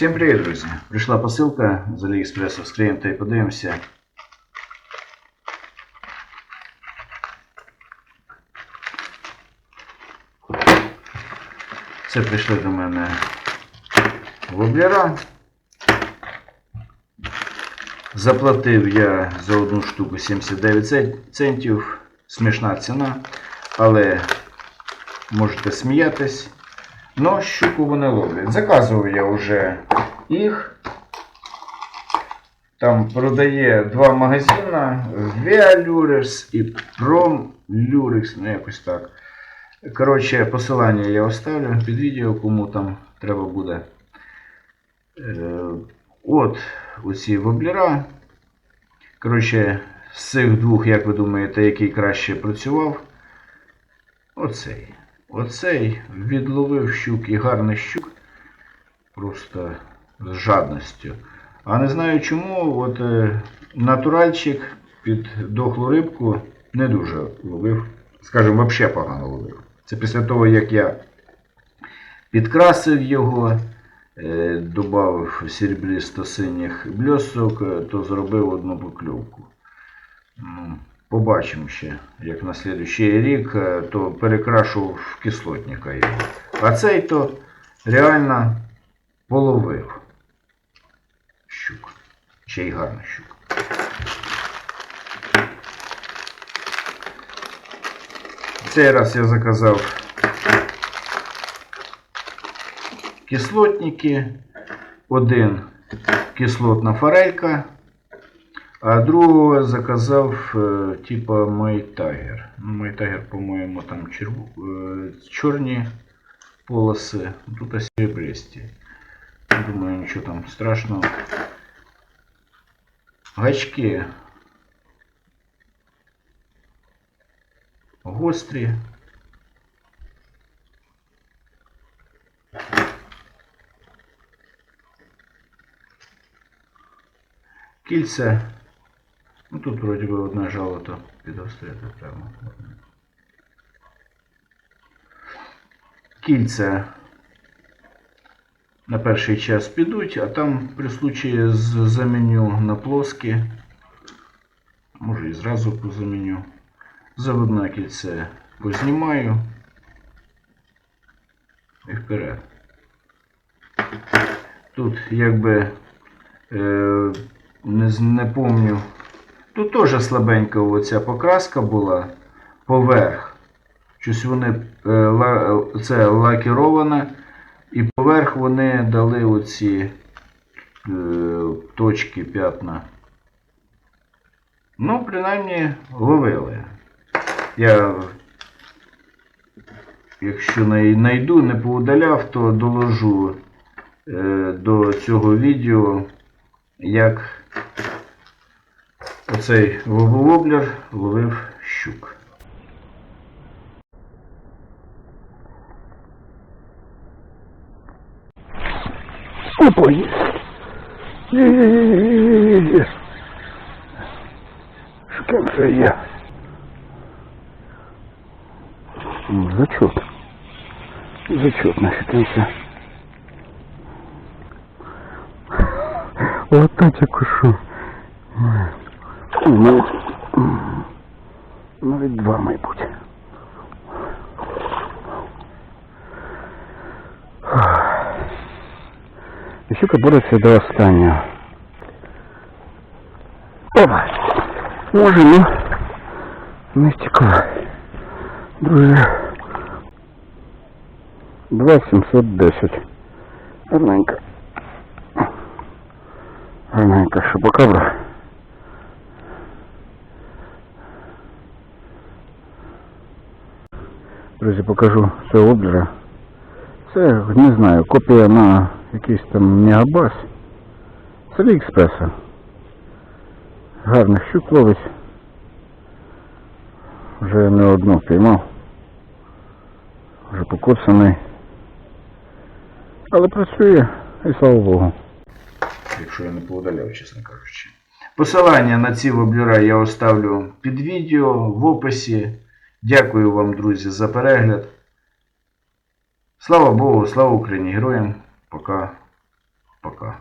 Всім привіт, друзі! Прийшла посилка з Аліекспресу, вскриємо та й подивимося. Це прийшли до мене воблера. Заплатив я за одну штуку 79 центів. Смішна ціна, але можете сміятись. Но щуку вони ловлять. Заказував я вже їх. Там продає два магазини Via Lures і Prom Lures, ну якось так. Коротше, посилання я оставлю під відео, кому там треба буде. Е, От оці воблера. Коротше, з цих двох, як ви думаєте, який краще працював? Оцей. Оцей відловив щук і гарний щук. Просто з жадністю. А не знаю чому, от е, натуральчик під дохлу рибку не дуже ловив. Скажімо, взагалі погано ловив. Це після того, як я підкрасив його, е, додав серебристо-синіх бльосок, е, то зробив одну покльовку. Побачимо ще, як на слідуючий рік, е, то перекрашу в кислотника його. А цей то реально половив щук. Ще й гарна щука. Цей раз я заказав кислотники. Один кислотна форелька, а другого заказав е, типа Майтагер. Ну, Майтагер, по-моєму, там черв... е, чорні полоси, тут серебристі. Думаю, нічого там страшного. Гачки гострі. Кільця. Тут вроді би одне жало то прямо. Кільця на перший час підуть, а там при случаї з- заміню на плоскі. Може і зразу позаміню. Заводне кільце познімаю. І вперед. Тут якби е, не, не помню. Тут теж слабенька оця покраска була поверх. Щось вони е, це лакіроване. І поверх вони дали оці е, точки п'ятна. Ну, принаймні, ловили. Я, якщо най- найду, не поудаляв, то доложу е, до цього відео, як оцей воблер ловив щук. Опа, есть. Є-є-є-є-є-є. Шукенка є. Зачет. Зачет на шукенка. Вот так я кушу. Ну, м, навіть два, мабуть. І щука бореться до останнього. Опа! Може, ну, не стекла. Друзі. 2710. Гарненько. Гарненько шипокабра. Друзі, покажу цього облера. Це, не знаю, копія на якийсь там мегабас. З Аліекспреса. Гарних щук ловить. Вже не одну піймав. Вже покоцаний. Але працює і слава Богу. якщо я не поудаляв, чесно кажучи. Посилання на ці воблера я оставлю під відео в описі. Дякую вам, друзі, за перегляд. Слава Богу, слава Україні, героям. Пока. Пока.